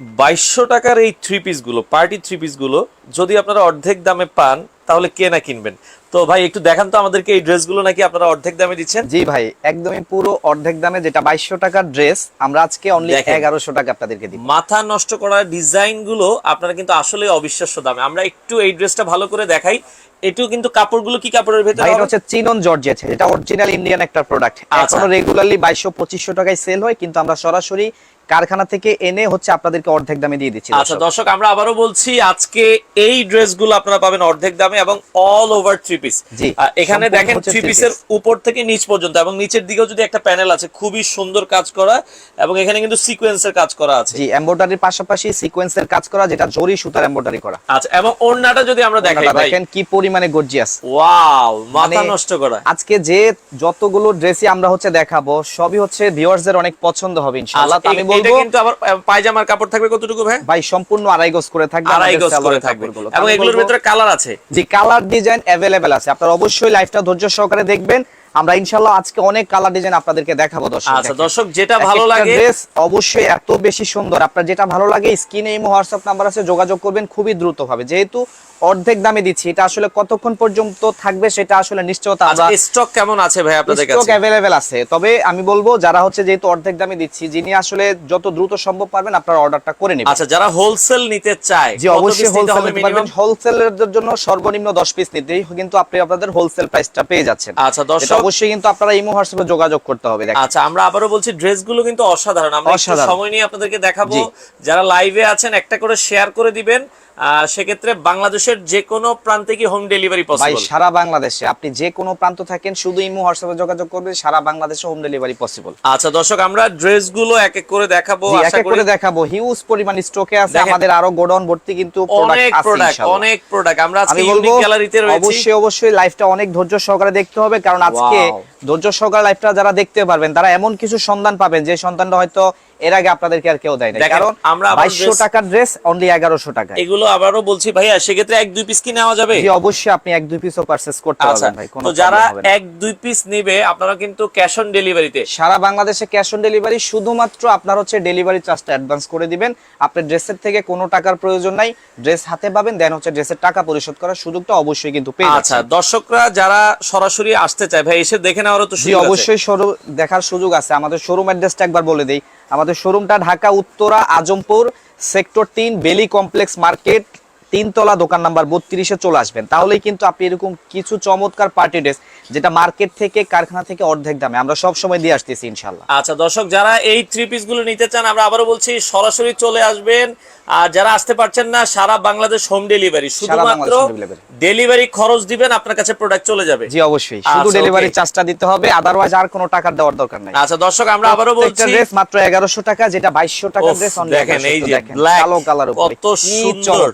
বাইশশো টাকার এই থ্রি পিসগুলো পার্টি থ্রি পিসগুলো যদি আপনারা অর্ধেক দামে পান তাহলে কে না কিনবেন? তো ভাই একটু দেখান তো আমাদেরকে এই ড্রেসগুলো নাকি আপনারা অর্ধেক দামে দিচ্ছেন। জি ভাই একদমই পুরো অর্ধেক দামে যেটা বাইশশো টাকার ড্রেস আমরা আজকে অনলি এগারোশো টাকা আপনাদেরকে দিব মাথা নষ্ট করা ডিজাইনগুলো আপনারা কিন্তু আসলে অবিশ্বাস্য দামে। আমরা একটু এই ড্রেসটা ভালো করে দেখাই। এটাও কিন্তু কাপড়গুলো কি কাপড়ের ভেতরে এটা হবে? হচ্ছে চিনন জর্জেট যেটা অরিজিনাল ইন্ডিয়ান একটা প্রোডাক্ট। এখনও রেগুলারলি বাইশশো পঁচিশশো টাকায় সেল হয় কিন্তু আমরা সরাসরি কারখানা থেকে এনে হচ্ছে আপনাদেরকে অর্ধেক দামে দিয়ে দিচ্ছি আচ্ছা দর্শক। আমরা আবারও বলছি আজকে এই ড্রেসগুলো আপনারা পাবেন অর্ধেক দামে এবং অল ওভার থ্রি পিস এখানে দেখেন থ্রি পিসের উপর থেকে নিচ পর্যন্ত এবং নিচের দিকেও যদি একটা প্যানেল আছে খুবই সুন্দর কাজ করা এবং এখানে কিন্তু সিকোয়েন্সের কাজ করা আছে। জি এমব্রয়ডারির পাশাপাশি সিকোয়েন্সের কাজ করা যেটা জরি সুতার এমব্রয়ডারি করা। আচ্ছা এবং ওড়নাটা যদি আমরা দেখাই ভাই। দেখেন কি পরিমাণে গর্জিয়াস ওয়াও মাথা মানে নষ্ট করা। আজকে যে যতগুলো ড্রেসই আমরা হচ্ছে দেখাবো সবই হচ্ছে ভিউয়ার্সদের অনেক পছন্দ হবে ইনশাআল্লাহ। আচ্ছা, আমি এ- এটা বলব? কিন্তু আবার পায়জামার কাপড় থাকবে কতটুকু ভাই? ভাই সম্পূর্ণ আড়াই গজ করে থাকবে আড়াই গজ করে থাকবে এবং এগুলোর ভিতরে কালার আছে। জি কালার ডিজাইন अवेलेबल আছে। আপনারা অবশ্যই লাইভটা ধৈর্য সহকারে দেখবেন। আমরা ইনশাআল্লাহ আজকে অনেক কালার ডিজাইন আপনাদেরকে দেখাবো দর্শক। আচ্ছা দর্শক যেটা ভালো লাগে ড্রেস অবশ্যই এত বেশি সুন্দর। আপনার যেটা ভালো লাগে স্ক্রিনে এই হোয়াটসঅ্যাপ নাম্বার আছে যোগাযোগ করবেন খুবই দ্রুত ভাবে যেহেতু অর্ধেক দামে দিচ্ছি এটা আসলে কতক্ষণ পর্যন্ত থাকবে সেটা আসলে নিশ্চয়তা আচ্ছা স্টক কেমন আছে ভাই আপনাদের কাছে? স্টক অ্যাভেলেবেল আছে। তবে আমি বলব যারা হচ্ছে যেহেতু অর্ধেক দামে দিচ্ছি যিনি আসলে যত দ্রুত সম্ভব পারবেন আপনার অর্ডারটা করে নেবেন। আচ্ছা যারা হোলসেল নিতে চায় জি অবশ্যই হোলসেল পারবেন? হোলসেলের জন্য সর্বনিম্ন 10 পিস নিতেই কিন্তু আপনি আপনাদের হোলসেল প্রাইসটা পেয়ে যাচ্ছেন। আচ্ছা দর্শক অবশ্যই কিন্তু আপনারা ইমো হোয়াটসঅ্যাপে যোগাযোগ করতে হবে আচ্ছা আমরা আবারও বলছি ড্রেসগুলো কিন্তু অসাধারণ। আমরা সময় নিয়ে আপনাদেরকে দেখাবো। যারা লাইভে আছেন একটা করে শেয়ার করে দিবেন। সেক্ষেত্রে বাংলাদেশের যে কোনো প্রান্তে কি হোম ডেলিভারি পসিবল সারা বাংলাদেশে। আপনি যে কোনো প্রান্ত থাকেন শুধু ইমো হোয়াটসঅ্যাপে যোগাযোগ করবেন সারা বাংলাদেশে হোম ডেলিভারি পসিবল আচ্ছা দর্শক আমরা ড্রেসগুলো এক এক করে দেখাবো একে করি করে দেখাবো। হিউজ পরিমাণ স্টকে আছে আমাদের আরও গোডাউন ভর্তি কিন্তু অনেক প্রোডাক্ট অনেক প্রোডাক্ট আমরা আজকে ইউনিক গ্যালারিতে রয়েছি। অবশ্যই অবশ্যই লাইভটা অনেক ধৈর্য সহকারে দেখতে হবে কারণ আজকে ধৈর্য সহকারে লাইভটা যারা দেখতে পারবেন তারা এমন কিছু সন্ধান পাবেন যে সন্ধানটা হয়তো এর আগে আপনাদেরকে আর কেউ দেয় না কারণ আমরা আবার বাইশশো dress- টাকার ড্রেস অনলি এগারোশো টাকা এগুলো আবারও বলছি ভাইয়া সেক্ষেত্রে এক দুই পিস কি নেওয়া যাবে? জি অবশ্যই আপনি এক দুই পিসও পারচেজ করতে আচ্ছা পারবেন ভাই কোনো তো যারা। এক দুই পিস নিবে আপনারা কিন্তু ক্যাশ অন ডেলিভারিতে সারা বাংলাদেশে ক্যাশ অন ডেলিভারি শুধুমাত্র আপনার হচ্ছে ডেলিভারি চার্জটা অ্যাডভান্স করে দিবেন। আপনার ড্রেসের থেকে কোনো টাকার প্রয়োজন নাই ড্রেস হাতে পাবেন দেন হচ্ছে ড্রেসের টাকা পরিশোধ করার সুযোগটা অবশ্যই কিন্তু পেয়ে আচ্ছা দর্শকরা যারা সরাসরি আসতে চায় ভাই এসে দেখে নেওয়ারও তো সুযোগ আছে। অবশ্যই শোরুম দেখার সুযোগ আছে। আমাদের শোরুম অ্যাড্রেসটা একবার বলে দেই। আমাদের শোরুমটা ঢাকা উত্তরা আজমপুর সেক্টর তিন বেলি কমপ্লেক্স মার্কেট তিনতলা দোকান নাম্বার বত্রিশে চলে আসবেন। তাহলেই কিন্তু আপনি এরকম কিছু চমৎকার পার্টি ড্রেস যেটা মার্কেট থেকে কারখানা থেকে অর্ধেক দামে আমরা সব সময় দিয়ে আসতেছি ইনশাল্লাহ আচ্ছা দর্শক যারা এই থ্রি পিসগুলো নিতে চান আমরা আবারও বলছি সরাসরি চলে আসবেন। আর যারা আসতে পারছেন না সারা বাংলাদেশ হোম ডেলিভারি শুধুমাত্র। ডেলিভারি খরচ দিবেন আপনার কাছে প্রোডাক্ট চলে যাবে। জি অবশ্যই। শুধু আচ্ছা, ডেলিভারি okay। চার্জটা দিতে হবে আদারওয়াইজ আর কোনো টাকা দেওয়ার দরকার নাই। আচ্ছা দর্শক আমরা আবারও বলছি ড্রেস মাত্র এগারোশো টাকা যেটা বাইশশো টাকা উফ, ড্রেস দেখেন, এই যে কালো কালার উপরে। কত সুন্দর।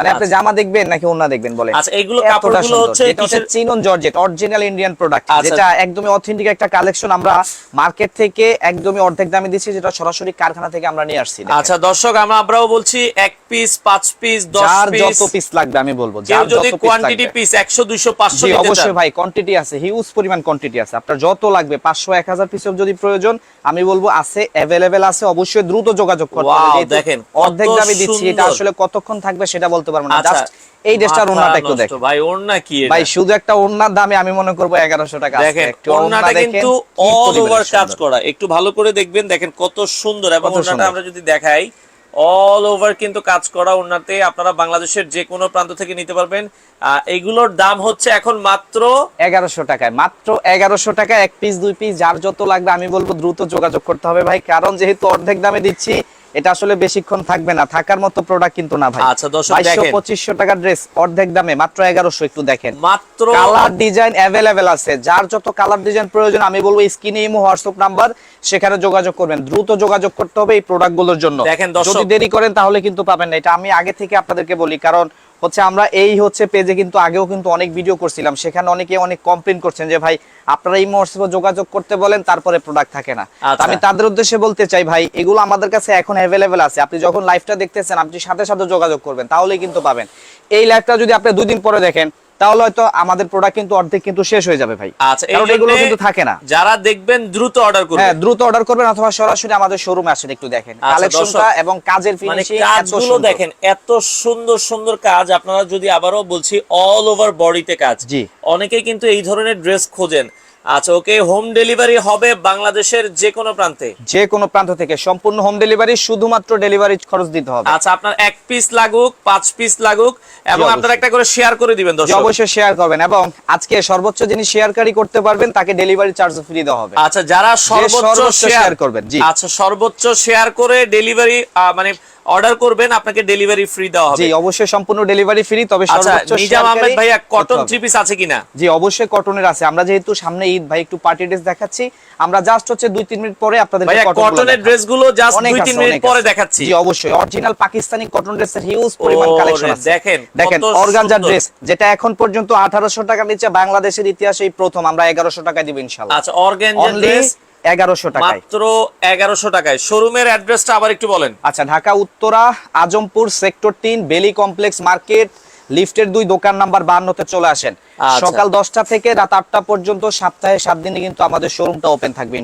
মানে আপনি জামা দেখবেন নাকি ওন্না দেখবেন বলেন? আচ্ছা, এগুলো কাপড়গুলো হচ্ছে হচ্ছে chinon georgette original Indian product আচ্ছা। যেটা একদমই অথেন্টিক একটা কালেকশন আমরা মার্কেট থেকে একদমই অর্ধেক দামে দিচ্ছি যেটা সরাসরি কারখানা থেকে আমরা নিয়ে আসছি আচ্ছা দর্শক আমরা আমরাও বলছি এক পিস পাঁচ পিস দশ যার পিস যত পিস লাগবে আমি বলব যার যদি কোয়ান্টিটি পিস একশো দুইশো পাঁচশো জি নিতে অবশ্যই ভাই কোয়ান্টিটি আছে হিউজ পরিমাণ কোয়ান্টিটি আছে। আপনার যত লাগবে পাঁচশো এক হাজার পিসের যদি প্রয়োজন আমি বলব আছে অ্যাভেলেবেল আছে অবশ্যই দ্রুত যোগাযোগ করতে হবে। দেখেন, অর্ধেক দামে দিচ্ছি এটা আসলে কতক্ষণ থাকবে সেটা বলতে পারব না আচ্ছা জাস্ট এই ড্রেসটার মাথা ওন্নাটা একটু দেখেন। ভাই ওড়না কি ভাই শুধু একটা ওন্নার দামে আমি মনে করব এগারোশো টাকা আজকে। দেখেন একটু ওড়না ওড়নাটা কিন্তু অল ওভার কাজ করা। একটু ভালো করে দেখবেন দেখেন কত সুন্দর। এবং ওড়নাটা আমরা যদি দেখাই অল ওভার কিন্তু কাজ করা ওড়নাতে আপনারা বাংলাদেশের যে কোনো প্রান্ত থেকে নিতে পারবেন। আহ, এইগুলোর দাম হচ্ছে এখন মাত্র এগারোশো টাকায়। মাত্র এগারোশো টাকা এক পিস দুই পিস যার যত লাগবে আমি বলব দ্রুত যোগাযোগ করতে হবে ভাই। কারণ যেহেতু অর্ধেক দামে দিচ্ছি এটা আসলে বেশিক্ষণ থাকবে না থাকার মতো প্রোডাক্ট কিন্তু না ভাই। আচ্ছা, দর্শক বাইশশো দেখেন। পঁচিশশো টাকার ড্রেস অর্ধেক দামে মাত্র 1100 একটু দেখেন। মাত্র কালার ডিজাইন अवेलेबल আছে। যার যত কালার ডিজাইন প্রয়োজন আমি বলব স্ক্রিনে ইমো হোয়াটসঅ্যাপ নাম্বার সেখানে যোগাযোগ করবেন। দ্রুত যোগাযোগ করতে হবে এই প্রোডাক্টগুলোর জন্য। দেখেন যদি দেরি করেন তাহলে কিন্তু পাবেন না। এটা আমি আগে থেকে আপনাদেরকে বলি কারণ হচ্ছে আমরা এই হচ্ছে পেজে কিন্তু আগেও কিন্তু অনেক ভিডিও করছিলাম। সেখানে অনেকে অনেক কমপ্লেন করছেন যে ভাই আপনারা এই মহোৎসবে যোগাযোগ করতে বলেন তারপরে প্রোডাক্ট থাকে না। আচ্ছা। আমি তাদের উদ্দেশ্যে বলতে চাই ভাই এগুলো আমাদের কাছে এখন অ্যাভেলেবেল আছে। আপনি যখন লাইভটা দেখতেছেন আপনি সাথে সাথে যোগাযোগ করবেন তাহলেই কিন্তু পাবেন। এই লাইভটা যদি আপনি দুই দিন পরে দেখেন তাহলে হয়তো আমাদের প্রোডাক্ট কিন্তু অর্ধেক কিন্তু শেষ হয়ে যাবে ভাই। আচ্ছা এগুলো কিন্তু থাকে না। যারা দেখবেন দ্রুত অর্ডার করবেন হ্যাঁ দ্রুত অর্ডার করবেন অথবা সরাসরি আমাদের শোরুমে আসেন একটু দেখেন। আচ্ছা, কালেকশনটা এবং কাজের মানে ফিনিশিং এত কাজগুলো সুন্দর। দেখেন এত সুন্দর সুন্দর কাজ আপনারা যদি আবারও বলছি অল ওভার বডিতে কাজ। জি। অনেকেই কিন্তু এই ধরনের ড্রেস খোঁজেন। আচ্ছা ওকে হোম ডেলিভারি হবে বাংলাদেশের যে কোনো প্রান্তে? যে কোনো প্রান্ত থেকে সম্পূর্ণ হোম ডেলিভারি শুধুমাত্র ডেলিভারি খরচ দিতে হবে। আচ্ছা আপনার এক পিস লাগুক পাঁচ পিস লাগুক এবং আপনারা একটা করে শেয়ার করে দিবেন দর্শক। অবশ্যই শেয়ার করবেন এবং আজকে সর্বোচ্চ যিনি শেয়ারকারী করতে পারবেন তাকে ডেলিভারি চার্জ ফ্রি দেওয়া হবে। আচ্ছা যারা সর্বোচ্চ সর্বোচ্চ শেয়ার করবেন, জি। আচ্ছা সর্বোচ্চ শেয়ার করে ডেলিভারি মানে অর্ডার করবেন আপনাকে ডেলিভারি ফ্রি দেওয়া হবে। জি অবশ্যই সম্পূর্ণ ডেলিভারি ফ্রি তবে আচ্ছা সর্বোচ্চ নিজাম আহমেদ ভাইয়া কটন থ্রি পিস আছে কিনা? জি অবশ্যই কটনের আছে। আমরা যেহেতু সামনে ঈদ ভাই একটু পার্টি ড্রেস দেখাচ্ছি। আমরা জাস্ট হচ্ছে দুই তিন মিনিট পরে আপনাদের ভাইয়া কটনের ড্রেসগুলো জাস্ট অনেক দুই আছে, তিন মিনিট পরে দেখাচ্ছি। জি অবশ্যই। অরিজিনাল পাকিস্তানি কটন ড্রেসের হিউজ পরিমাণ কালেকশন আছে। দেখেন, দেখেন অর্গানজা ড্রেস যেটা এখন পর্যন্ত 1800 টাকার নিচে বাংলাদেশের ইতিহাসে এই প্রথম আমরা 1100 টাকায় দিব ইনশাআল্লাহ। আচ্ছা অর্গানজা ড্রেস 1100 টাকায়। মাত্র এগারোশো টাকায়। শোরুমের অ্যাড্রেসটা আবার একটু বলেন। আচ্ছা ঢাকা উত্তরা আজমপুর সেক্টর তিন বেলি কমপ্লেক্স মার্কেট লিফটের দুই দোকান নাম্বার বান্নতে চলে আসেন। আচ্ছা। সকাল দশটা থেকে রাত আটটা পর্যন্ত সপ্তাহে সাত দিনে কিন্তু আমাদের শোরুমটা ওপেন থাকবে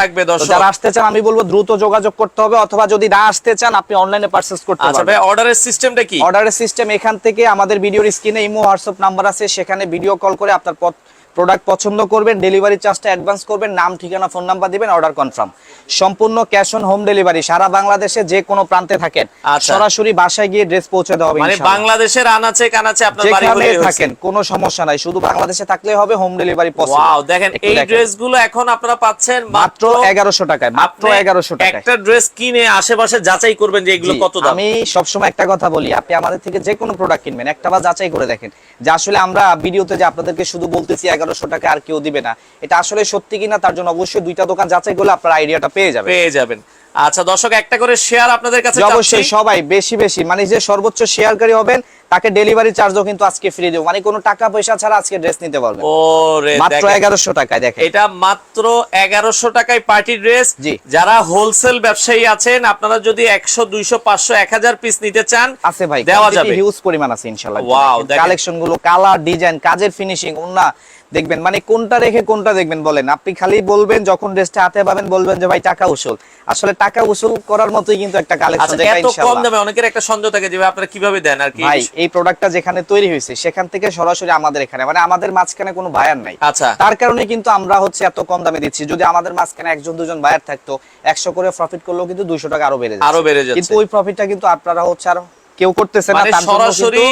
থাকবে, যারা আসতে চান আমি বলব দ্রুত যোগাযোগ করতে হবে অথবা যদি না আসতে চান আপনি অনলাইনে পারচেজ করতে পারবেন। অর্ডারের সিস্টেমটা কি? অর্ডারের সিস্টেম এখান থেকে আমাদের ভিডিওর স্ক্রিনে ইমো হোয়াটসঅ্যাপ নাম্বার আছে সেখানে ভিডিও কল করে আপনার প্রোডাক্ট পছন্দ করবেন ডেলিভারি চার্জটা অ্যাডভান্স করবেন নাম ঠিকানা ফোন নাম্বার দিবেন অর্ডার কনফার্ম সম্পূর্ণ ক্যাশ অন হোম ডেলিভারি সারা বাংলাদেশে যে কোনো প্রান্তে থাকেন। আচ্ছা। সরাসরি বাসায় গিয়ে ড্রেস পৌঁছে দেওয়া হবে মানে বাংলাদেশের আনাচে কানাচে আপনার বাড়ি যেখানে থাকেন কোনো সমস্যা নাই শুধু বাংলাদেশে থাকলে হবে হোম ডেলিভারি পসিবল ওয়াও দেখেন এই ড্রেসগুলো এখন আপনারা পাচ্ছেন মাত্র এগারোশো টাকায় মাত্র আপনি এগারোশো টাকায়। একটা ড্রেস কিনে আশেপাশে যাচাই করবেন যে এগুলো কত দাম। আমি সবসময় একটা কথা বলি আপনি আমাদের থেকে যে কোনো প্রোডাক্ট কিনবেন একটা বার যাচাই করে দেখেন। যে আসলে আমরা ভিডিওতে যে আপনাদেরকে শুধু বলতেছি এগারোশো টাকা আর কেউ দিবে না। এটা আসলে সত্যি কিনা তার জন্য অবশ্যই দুইটা দোকান যাচাই করলে আপনার আইডিয়াটা পেয়ে যাবে পেয়ে যাবেন। আচ্ছা দর্শক একটা করে শেয়ার আপনাদের কাছে অবশ্যই সবাই বেশি বেশি মানে যে সর্বোচ্চ শেয়ারকারী হবেন তাকে ডেলিভারি চার্জও কিন্তু আজকে ফ্রি দেবো। মানে কোনো টাকা পয়সা ছাড়া আজকে ড্রেস নিতে পারবেন। ওরে মাত্র দেখেন। এগারোশো টাকায় দেখেন। এটা মাত্র এগারোশো টাকায় পার্টি ড্রেস যারা হোলসেল ব্যবসায়ী আছেন আপনারা যদি একশো দুইশো পাঁচশো এক হাজার পিস নিতে চান আছে ভাই দেওয়া যাবে। হিউজ পরিমাণ আছে দেখেন। কালেকশনগুলো কালার ডিজাইন কাজের ফিনিশিং ওন্না দেখবেন মানে কোনটা রেখে কোনটা দেখবেন বলেন। আপনি খালি বলবেন যখন ড্রেসটা হাতে পাবেন বলবেন যে ভাই টাকা উসুল। আসলে টাকা উসুল করার মতোই কিন্তু একটা কালেকশন আচ্ছা এত কম দামে অনেকের একটা সন্দেহ থাকে যে আপনারা কীভাবে দেন আর কি? ভাই এই প্রোডাক্টটা যেখানে তৈরি হয়েছে সেখান থেকে সরাসরি আমাদের এখানে মানে আমাদের মাঝখানে কোনো বায়ার নাই। আচ্ছা। তার কারণে কিন্তু আমরা হচ্ছে এত কম দামে দিচ্ছি। যদি আমাদের মাঝখানে একজন দুজন বায়ার থাকতো একশো করে প্রফিট করলেও কিন্তু দুইশো টাকা আরও বেড়ে যাচ্ছে। আরও বেড়ে যাচ্ছে। কিন্তু ওই প্রফিটটা কিন্তু আপনারা হচ্ছে আর কেউ করতেছে না মানে সরাসরি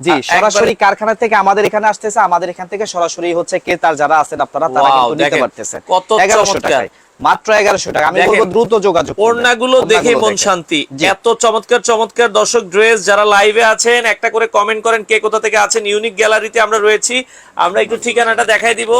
জি সরাসরি কারখানা থেকে আমাদের এখানে আসতেছে আমাদের এখান থেকে সরাসরি হচ্ছে ক্রেতার যারা আছেন আপনারা তারা কিন্তু নিতে পারতেছেন পারতেছে কত। টাকায় মাত্র এগারোশো টাকা। আমি বলব দ্রুত যোগাযোগ। ওড়নাগুলো দেখে মন শান্তি। এত চমৎকার চমৎকার দর্শক ড্রেস যারা লাইভে আছেন একটা করে কমেন্ট করেন কে কোথা থেকে আছেন। ইউনিক গ্যালারিতে আমরা রয়েছি। আমরা একটু ঠিকানাটা দেখাই দিব।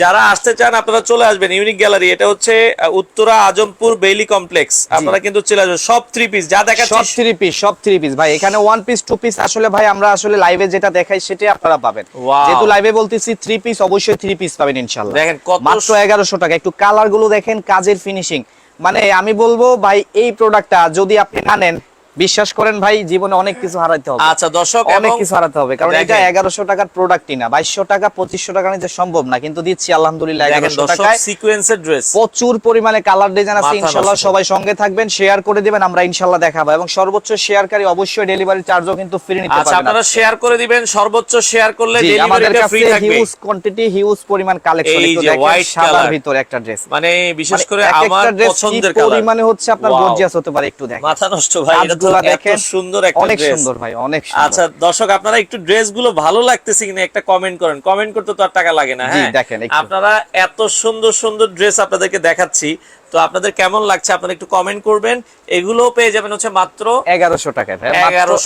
যারা আসতে চান আপনারা চলে আসবেন ইউনিক গ্যালারি এটা হচ্ছে উত্তরা আজমপুর বেইলি কমপ্লেক্স আপনারা কিন্তু চলে আসবেন। সব থ্রি পিস যা দেখা সব থ্রি পিস সব থ্রি পিস ভাই এখানে ওয়ান পিস টু পিস আসলে ভাই আমরা আসলে লাইভে যেটা দেখাই সেটাই আপনারা পাবেন. যেহেতু লাইভে বলতেছি থ্রি পিস অবশ্যই থ্রি পিস পাবেন ইনশাল্লাহ দেখেন কত মাত্র এগারোশো টাকা। একটু কালারগুলো দেখেন কাজের ফিনিশিং মানে আমি বলব ভাই এই প্রোডাক্টটা যদি আপনি না নেন বিশ্বাস করেন ভাই জীবনে অনেক কিছু হারাইতে হবে। আচ্ছা দর্শক অনেক কিছু হারাতে হবে কারণ এটা। এগারোশো টাকার প্রোডাক্টই না বাইশশো টাকা পঁচিশশো টাকা নিতে সম্ভব না কিন্তু দিচ্ছি আলহামদুলিল্লাহ এগারোশো টাকায়। সিকোয়েন্সের ড্রেস প্রচুর পরিমাণে কালার ডিজাইন আছে ইনশাল্লাহ সবাই সঙ্গে থাকবেন শেয়ার করে দিবেন আমরা ইনশাল্লাহ দেখাবো। এবং সর্বোচ্চ শেয়ারকারী অবশ্যই ডেলিভারি চার্জও কিন্তু ফ্রি নিতে আচ্ছা পারবেন আপনারা শেয়ার করে দিবেন সর্বোচ্চ শেয়ার করলে কাছে ফ্রি থাকবে। হিউজ কোয়ান্টিটি হিউজ পরিমাণ কালেকশন এই একটু যে সাদার color। ভিতরে একটা ড্রেস মানে বিশেষ করে এক আমার পছন্দের কালার পরিমাণে হচ্ছে আপনার গর্জিয়াস হতে পারে একটু দেখেন। মাথা নষ্ট ভাই এত দেখেন সুন্দর একটা অনেক সুন্দর ভাই অনেক সুন্দর। আচ্ছা দর্শক আপনারা একটু ড্রেসগুলো ভালো লাগতেছে কিনা একটা কমেন্ট করেন। কমেন্ট করতে তো আর টাকা লাগে না হ্যাঁ? দেখেন আপনারা এত সুন্দর সুন্দর ড্রেস আপনাদেরকে দেখাচ্ছি। তো আপনাদের কেমন লাগছে আপনারা একটু কমেন্ট করবেন। এগুলোও পেয়ে যাবেন হচ্ছে মাত্র এগারোশো টাকায়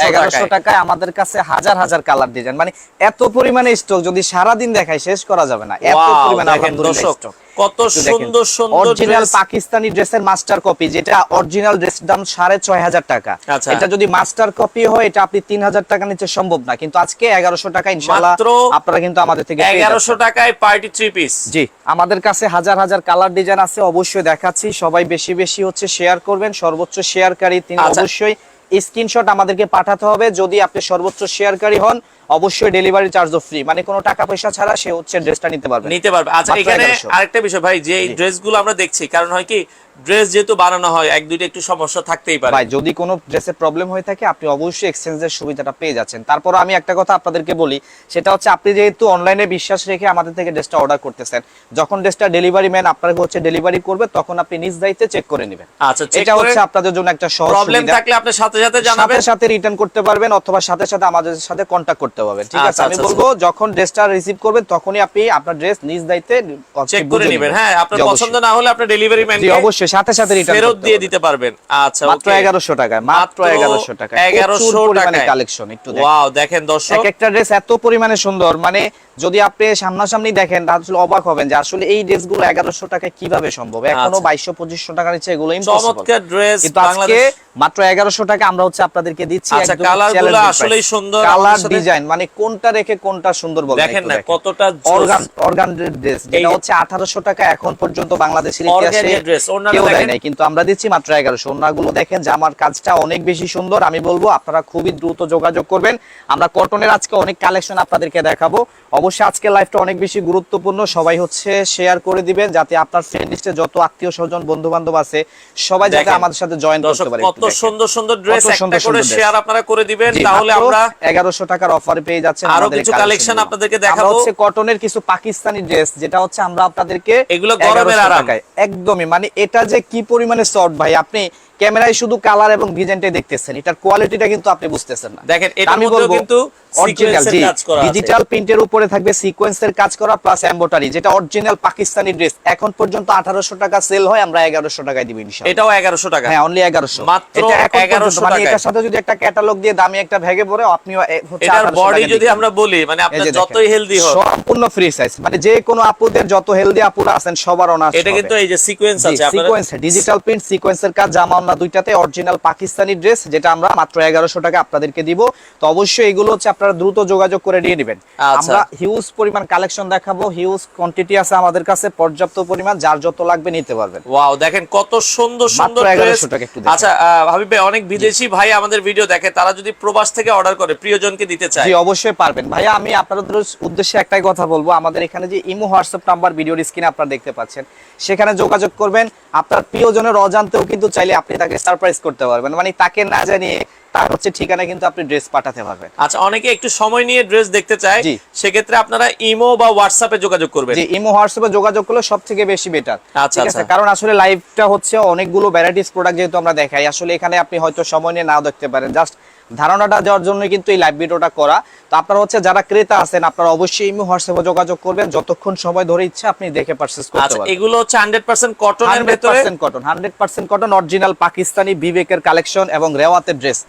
এগারোশো টাকায়। আমাদের কাছে হাজার হাজার কালার ডিজাইন। মানে এত পরিমাণে স্টক যদি সারাদিন দেখায় শেষ করা যাবে না। এত পরিমাণে কত সুন্দর সুন্দর অরিজিনাল পাকিস্তানি ড্রেসের মাস্টার কপি যেটা অরিজিনাল ড্রেস দাম সাড়ে ছয় হাজার টাকা। আচ্ছা। এটা যদি মাস্টার কপি হয় এটা আপনি তিন হাজার টাকা নিচে সম্ভব না। কিন্তু আজকে এগারোশো টাকা ইনশাল্লাহ মাত্র আপনারা কিন্তু আমাদের থেকে এগারোশো টাকায় পার্টি থ্রি পিস জি আমাদের কাছে হাজার হাজার কালার ডিজাইন আছে অবশ্যই দেখাচ্ছি সবাই বেশি বেশি হচ্ছে শেয়ার করবেন সর্বোচ্চ শেয়ারকারী তিনি আচ্ছা। অবশ্যই স্ক্রিনশট আমাদেরকে পাঠাতে হবে যদি আপনি সর্বোচ্চ শেয়ারকারী হন অবশ্যই ডেলিভারি চার্জও ফ্রি মানে কোনো টাকা পয়সা ছাড়া সে হচ্ছে ড্রেসটা নিতে পারবে নিতে পারবে। আচ্ছা এখানে আরেকটা বিষয় ভাই যে ড্রেসগুলো আমরা দেখছি কারণ হয় কি ড্রেস যেহেতু বানানো হয় এক দুইটা একটু সমস্যা থাকতেই পারে। ভাই যদি কোনো ড্রেসের প্রবলেম হয়ে থাকে আপনি অবশ্যই এক্সচেঞ্জের সুবিধাটা পেয়ে যাচ্ছেন। তারপর আমি একটা কথা আপনাদেরকে বলি সেটা হচ্ছে আপনি যেহেতু অনলাইনে বিশ্বাস রেখে আমাদের থেকে ড্রেসটা অর্ডার করতেছেন যখন ড্রেসটা ডেলিভারি ম্যান আপনাকে হচ্ছে ডেলিভারি করবে তখন আপনি নিজ দায়িত্বে চেক করে নেবেন। আচ্ছা এটা হচ্ছে আপনাদের জন্য একটা সহজ প্রবলেম থাকলে আপনি সাথে সাথে জানাবেন। সাথে সাথে রিটার্ন করতে পারবেন অথবা সাথে সাথে আমাদের সাথে কন্ট্যাক্ট করতে পারবেন। ঠিক আছে আচ্ছা, আমি আচ্ছা, বলব যখন ড্রেসটা রিসিভ করবেন তখনই আপনি আপনার ড্রেস নিজ দায়িত্বে চেক করে নেবেন। হ্যাঁ আপনার পছন্দ না হলে আপনি ডেলিভারি জি ম্যানকে অবশ্যই সাথে সাথে রিটার্ন ফেরত দিয়ে দিতে পারবেন। আচ্ছা মাত্র okay। এগারোশো টাকায় মাত্র মাত্র এগারোশো টাকায়। 1100 টাকায়। কালেকশন একটু দেখেন। ওয়াও দেখেন দর্শক। এক একটা ড্রেস এত পরিমাণে সুন্দর। মানে যদি আপনি সামনাসামনি দেখেন তাহলে অবাক হবেন যে আসলে এই ড্রেসগুলো এগারোশো টাকায় কীভাবে সম্ভব? এখনও আচ্ছা। বাইশশো পঁচিশশো টাকার নিচে এগুলো impossible। চমৎকার ড্রেস বাংলাদেশ মাত্র এগারোশো টাকা আমরা হচ্ছে আপনাদেরকে দিচ্ছি আচ্ছা, colour গুলো আসলেই সুন্দর, কালার ডিজাইন মানে কোনটা রেখে কোনটা সুন্দর বলেন দেখেন না কতটা অর্গান অর্গান ড্রেস যেটা হচ্ছে আঠারোশো টাকা এখন পর্যন্ত বাংলাদেশের ইতিহাসে কেউ দেয়। নাই কিন্তু আমরা দিচ্ছি মাত্র এগারোশো। ওনাগুলো দেখেন যে আমার কাজটা অনেক বেশি সুন্দর আমি বলব আপনারা খুবই দ্রুত যোগাযোগ করবেন। আমরা কটনের আজকে অনেক কালেকশন আপনাদেরকে দেখাবো। অবশ্যই আজকে লাইফটা অনেক বেশি গুরুত্বপূর্ণ। সবাই হচ্ছে শেয়ার করে দিবেন যাতে আপনার ফ্রেন্ড লিস্টে যত আত্মীয় স্বজন বন্ধু বান্ধব আছে সবাই যাতে আমাদের সাথে জয়েন করতে পারে কত সুন্দর সুন্দর ড্রেস একটা করে শেয়ার আপনারা করে দিবেন তাহলে আমরা 1100 টাকার অফারে পেয়ে যাচ্ছেন আরও কিছু কালেকশন আপনাদেরকে দেখাবো। হচ্ছে কটনের কিছু পাকিস্তানি ড্রেস যেটা হচ্ছে আমরা আপনাদেরকে এগুলো গরমের 1100 আরাম। একদমই মানে এটা যে কি পরিমাণে শর্ট ভাই আপনি ক্যামেরায় শুধু কালার এবং ডিজাইনটাই দেখতেছেন এটার কোয়ালিটিটা কিন্তু আপনি বুঝতেছেন না দেখেন, এটা আমি বলব কিন্তু অরিজিনাল জি। ডিজিটাল প্রিন্টের উপরে থাকবে সিকোয়েন্সের কাজ করা প্লাস যেটা অরিজিনাল পাকিস্তানি ড্রেস এখন পর্যন্ত 1800 টাকা সেল হয় আমরা 1100 টাকায় দিব ইনশাআল্লাহ। এটাও এগারোশো টাকা। হ্যাঁ অনলি 1100 মাত্র এটা এখন পর্যন্ত 1100 মানে টাকায়। এটার সাথে যদি একটা ক্যাটালগ দিয়ে দামি একটা আপনিও এটার বডি যদি আমরা বলি মানে আপনার যতই হেলদি হোক। সম্পূর্ণ ফ্রি সাইজ মানে যে কোনো আপুদের যত হেলদি আপুরা আছেন সবার এটা কিন্তু এই যে সিকোয়েন্স আছে আপনারা সিকোয়েন্স ডিজিটাল প্রিন্ট সিকোয়েন্সের কাজ জামা দুইটাতে অরিজিনাল পাকিস্তানি ড্রেস যেটা আমরা মাত্র 1100 টাকা আপনাদেরকে দিব। তো অবশ্যই এগুলো হচ্ছে আপনারা দ্রুত যোগাযোগ করে নিয়ে নেবেন। আচ্ছা। আমরা হিউজ পরিমাণ কালেকশন দেখাবো হিউজ কোয়ান্টিটি আছে আমাদের কাছে পর্যাপ্ত পরিমাণ যার যত লাগবে নিতে পারবেন। ওয়াও দেখেন কত সুন্দর সুন্দর ড্রেস 1100 টাকা একটু দেখেন। আচ্ছা হাবিব ভাই অনেক বিদেশি ভাই আমাদের ভিডিও দেখে তারা যদি প্রবাস থেকে অর্ডার করে প্রিয়জনকে দিতে চায়। জি অবশ্যই পারবেন। ভাইয়া আমি আপনাদের উদ্দেশ্যে একটাই কথা বলব আমাদের এখানে যে ইমো হোয়াটসঅ্যাপ নাম্বার ভিডিওর স্ক্রিনে আপনারা দেখতে পাচ্ছেন সেখানে যোগাযোগ করবেন। আপনার প্রিয়জনের অজান্তেও কিন্তু চাইলে আপনি তাকে সারপ্রাইজ করতে পারবেন। মানে তাকে না জানিয়ে তার হচ্ছে ঠিকানা কিন্তু আপনি ড্রেস পাঠাতে পারবেন। আচ্ছা অনেকে একটু সময় নিয়ে ড্রেস দেখতে চায়। সেক্ষেত্রে আপনারা ইমো বা হোয়াটসঅ্যাপে যোগাযোগ করবেন। জি ইমো হোয়াটসঅ্যাপে যোগাযোগ করলে সব থেকে বেশি বেটার আচ্ছা, আচ্ছা। কারণ আসলে লাইভটা হচ্ছে অনেকগুলো ভ্যারাইটিস প্রোডাক্ট যেহেতু আমরা দেখাই। আসলে এখানে আপনি হয়তো সময় নিয়ে নাও দেখতে পারেন। জাস্ট ধারণাটা দেওয়ার জন্য কিন্তু এই লাইভ ভিডিওটা করা। তো আপনারা হচ্ছে যারা ক্রেতা আছেন আপনারা অবশ্যই ইমো হোয়াটসঅ্যাপে যোগাযোগ করবেন। যতক্ষণ সময় ধরে ইচ্ছা আপনি দেখে পারচেজ করতে আচ্ছা পারবেন। এগুলো হচ্ছে হান্ড্রেড পার্সেন্ট কটনের ভিতরে? 100% cotton hundred percent cotton original Pakistani বিবেকের কালেকশন এবং রেওয়াতের ড্রেস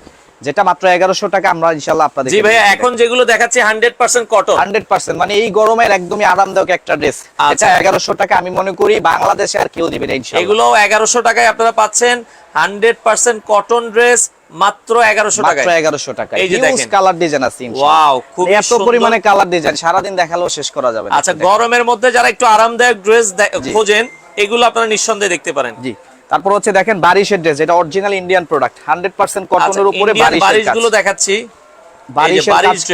যেটা মাত্র এগারোশো টাকা আমরা ইনশাল্লাহ আপনাদের জি ভাইয়া এখন যেগুলো দেখাচ্ছি hundred percent cotton hundred percent মানে এই গরমের একদমই আরামদায়ক একটা ড্রেস আচ্ছা। এগারোশো টাকা আমি মনে করি বাংলাদেশে আর কেউ দিবে না এগুলো এগারোশো টাকায় আপনারা পাচ্ছেন হান্ড্রেড পার্সেন্ট কটন ড্রেস মাত্র এগারোশো টাকায়। এগারোশো টাকা এই যে কালার ডিজাইন আছে Wow, খুবই এত পরিমাণে কালার ডিজাইন সারাদিন দেখালেও শেষ করা যাবে না। আচ্ছা গরমের মধ্যে যারা একটু আরামদায়ক ড্রেস জি। খোঁজেন এগুলো আপনারা নিঃসন্দেহে দেখতে পারেন। জি। তারপর হচ্ছে দেখেন বারিশের ড্রেস এটা original Indian product hundred percent কটনের উপরে বারিশগুলো দেখাচ্ছি।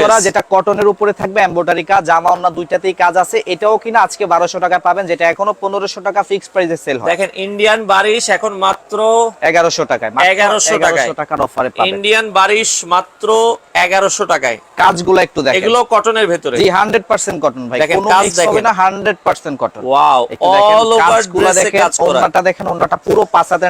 করা। যেটা কটনের উপরে থাকবে এমব্রয়ডারি কাজ জামা ওন্না দুইটাতেই কাজ আছে। এটাও কিনা আজকে বারোশো টাকা পাবেন যেটা এখনও পনেরোশো টাকা ফিক্স প্রাইসে সেল হয়। দেখেন ইন্ডিয়ান বারিশ এখন মাত্র এগারোশো টাকায় মাত্র 1100 টাকায়। 1100 টাকার অফারে পাবেন। ইন্ডিয়ান বারিশ মাত্র এগারোশো টাকায়। কাজগুলো একটু দেখেন। এগুলো কটনের ভেতরে। জি 100% কটন ভাই। দেখেন, কোনো মিক্স হবে না 100% কটন ওয়াও দেখেন, অল ওভার ড্রেসে দেখেন, কাজ করা। ওড়নাটা দেখেন ওড়নাটা পুরো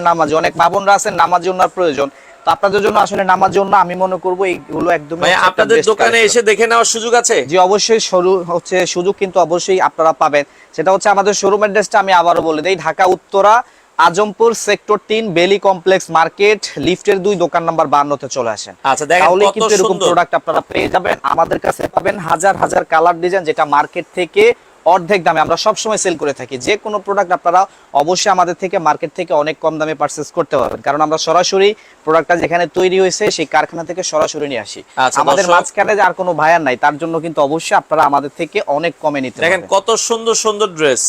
নামাজি অনেক মামুনরা আছেন নামাজি প্রয়োজন। তো আপনাদের জন্য আসলে নামাজি ওড়না আমি মনে করব এইগুলো একদম আপনাদের দোকানে এসে দেখে নেওয়ার সুযোগ আছে? জি অবশ্যই শুরু হচ্ছে সুযোগ কিন্তু অবশ্যই আপনারা পাবেন। সেটা হচ্ছে আমাদের শোরুম অ্যাড্রেসটা আমি আবারও বলে দেই ঢাকা উত্তরা আজমপুর সেক্টর তিন বেলি কমপ্লেক্স মার্কেট লিফটের দুই দোকান নাম্বার বান্নতে চলে আসেন। আচ্ছা তাহলে কিন্তু এরকম প্রোডাক্ট আপনারা পেয়ে যাবেন। আমাদের কাছে পাবেন হাজার হাজার কালার ডিজাইন যেটা মার্কেট থেকে অর্ধেক দামে আমরা সবসময় সেল করে থাকি। যে কোনো প্রোডাক্ট আপনারা অবশ্যই আমাদের থেকে মার্কেট থেকে অনেক কম দামে পারচেস করতে পারবেন। কারণ আমরা সরাসরি প্রোডাক্টটা যেখানে তৈরি হয়েছে সেই কারখানা থেকে সরাসরি নিয়ে আসি। আচ্ছা, আমাদের মাঝখানে আর কোনো ভায়ার নাই তার জন্য কিন্তু অবশ্যই আপনারা আমাদের থেকে অনেক কমে নিতে দেখেন কত সুন্দর সুন্দর ড্রেস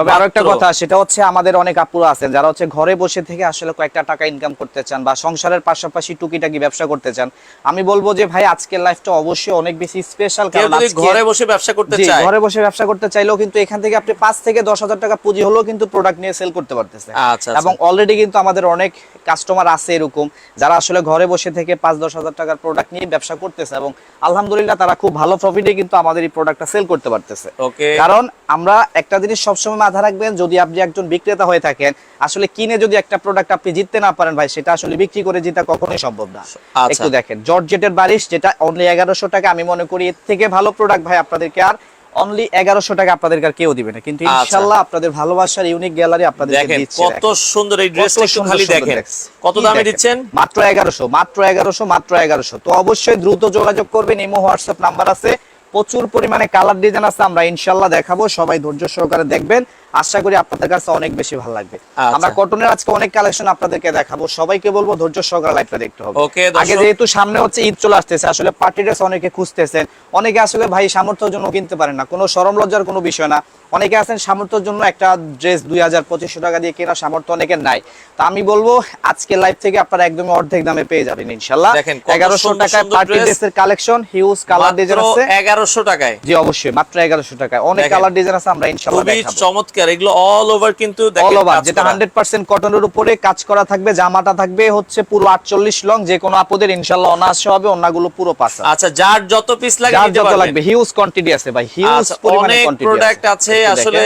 তবে আরও একটা কথা সেটা হচ্ছে আমাদের অনেক আপুরা আছেন যারা হচ্ছে ঘরে বসে থেকে আসলে কয়েকটা টাকা ইনকাম করতে চান বা সংসারের পাশাপাশি টুকিটাকি ব্যবসা করতে চান। আমি বলব যে ভাই আজকের লাইফটা অবশ্যই অনেক বেশি স্পেশাল কারণ আজকে ঘরে বসে ব্যবসা করতে চায়। ঘরে বসে ব্যবসা করতে চাইলেও কিন্তু এখান থেকে আপনি পাঁচ থেকে দশ হাজার টাকা পুঁজি হলেও কিন্তু প্রোডাক্ট নিয়ে সেল করতে পারতেছে আচ্ছা, আচ্ছা। এবং অলরেডি কিন্তু আমাদের অনেক কাস্টমার আছে এরকম যারা আসলে ঘরে বসে থেকে পাঁচ দশ হাজার টাকার প্রোডাক্ট নিয়ে ব্যবসা করতেছে এবং আলহামদুলিল্লাহ তারা খুব ভালো প্রফিটে কিন্তু আমাদের এই প্রোডাক্টটা সেল করতে পারতেছে। ওকে কারণ আমরা একটা জিনিস সবসময় মাথা রাখবেন যদি আপনি একজন বিক্রেতা হয়ে থাকেন। আসলে কিনে যদি একটা প্রোডাক্ট আপনি জিততে না পারেন ভাই সেটা আসলে বিক্রি করে জিতা কখনোই সম্ভব না। আচ্ছা। একটু দেখেন জর্জেটের বারিশ যেটা অনলি এগারোশো টাকা আমি মনে করি এর থেকে ভালো প্রোডাক্ট ভাই আপনাদেরকে আর অনলি এগারোশো টাকা আপনাদেরকে আর কেউ দিবে না। কিন্তু আচ্ছা। ইনশাল্লাহ আপনাদের ভালোবাসার ইউনিক গ্যালারি আপনাদের কত সুন্দর এই কত ড্রেসটা একটু খালি দেখেন। কত দামে দিচ্ছেন? মাত্র এগারোশো মাত্র এগারোশো মাত্র এগারোশো। তো অবশ্যই দ্রুত যোগাযোগ করবেন ইমো হোয়াটসঅ্যাপ নাম্বার আছে। প্রচুর পরিমাণে কালার ডিজাইন আছে আমরা ইনশাল্লাহ দেখাবো। সবাই ধৈর্য সহকারে দেখবেন। আশা করি আপনাদের কাছে অনেক বেশি ভালো লাগবে। আচ্ছা। আমরা কটনের আজকে অনেক কালেকশন আপনাদেরকে দেখাবো। সবাইকে বলব ধৈর্য সহকারে লাইভটা দেখতে হবে। আগে যেহেতু সামনে হচ্ছে ঈদ চলে আসতেছে আসলে পার্টি ড্রেস অনেকে খুঁজতেছেন। অনেকে আসলে ভাই সামর্থ্যের জন্য কিনতে পারেন না। কোনো সরম লজ্জার কোনো বিষয় না। অনেকে আছেন সামর্থ্যের জন্য একটা ড্রেস দুই হাজার পঁচিশশো টাকা দিয়ে কেনার সামর্থ্য অনেকের নাই। তা আমি বলব আজকে লাইভ থেকে আপনারা একদম অর্ধেক দামে পেয়ে যাবেন ইনশাল্লাহ এগারোশো টাকায় পার্টি। ড্রেসের কালেকশন হিউজ কালার ডিজাইন আছে। এগারোশো টাকায়। জি অবশ্যই মাত্র এগারোশো টাকায়। অনেক কালার ডিজাইন আছে আমরা ইনশাল্লাহ দেখাবো। চমৎকার এগুলো অল ওভার কিন্তু অল ওভার যেটা করা। হান্ড্রেড পার্সেন্ট কটনের উপরে কাজ করা থাকবে জামাটা থাকবে হচ্ছে পুরো আটচল্লিশ লং যে কোনো আপদের ইনশাল্লাহ অনায়াসে হবে অন্যগুলো পুরো পাস আচ্ছা যার যত পিস লাগে যার যত লাগবে হিউজ কোয়ান্টিটি আছে ভাই হিউজ আচ্ছা, পরিমাণে কোয়ান্টিটি আছে, আসলে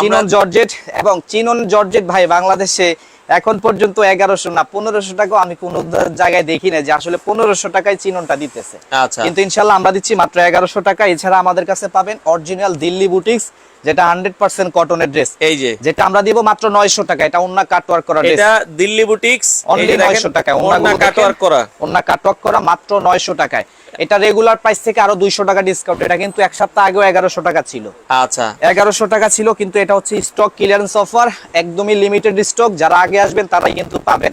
চিনন জর্জেট এবং চিনন জর্জেট ভাই বাংলাদেশে এখন পর্যন্ত এগারোশো না পনেরোশো টাকাও আমি কোনো জায়গায় দেখি না যে আসলে পনেরোশো টাকায় চিননটা দিতেছে। আচ্ছা। কিন্তু ইনশাল্লাহ আমরা দিচ্ছি মাত্র এগারোশো টাকা। এছাড়া আমাদের কাছে পাবেন অরিজিনাল দিল্লি বুটিক্স যেটা হান্ড্রেড পার্সেন্ট কটনের ড্রেস এই যে। যেটা আমরা দিব মাত্র নয়শো টাকা। এটা অন্য কাটওয়ার্ক করা ড্রেস এটা দিল্লি বুটিক্স অনলি নয়শো টাকায়। অন্য কাটওয়ার্ক করা। অন্য কাটওয়ার্ক করা মাত্র নয়শো টাকায়। এটা রেগুলার প্রাইস থেকে আরও দুইশো টাকা ডিসকাউন্ট এটা কিন্তু এক সপ্তাহ আগেও এগারোশো টাকা ছিল। আচ্ছা। এগারোশো টাকা ছিল কিন্তু এটা হচ্ছে স্টক ক্লিয়ারেন্স অফার একদমই লিমিটেড স্টক যারা আগে আসবেন তারাই কিন্তু পাবেন।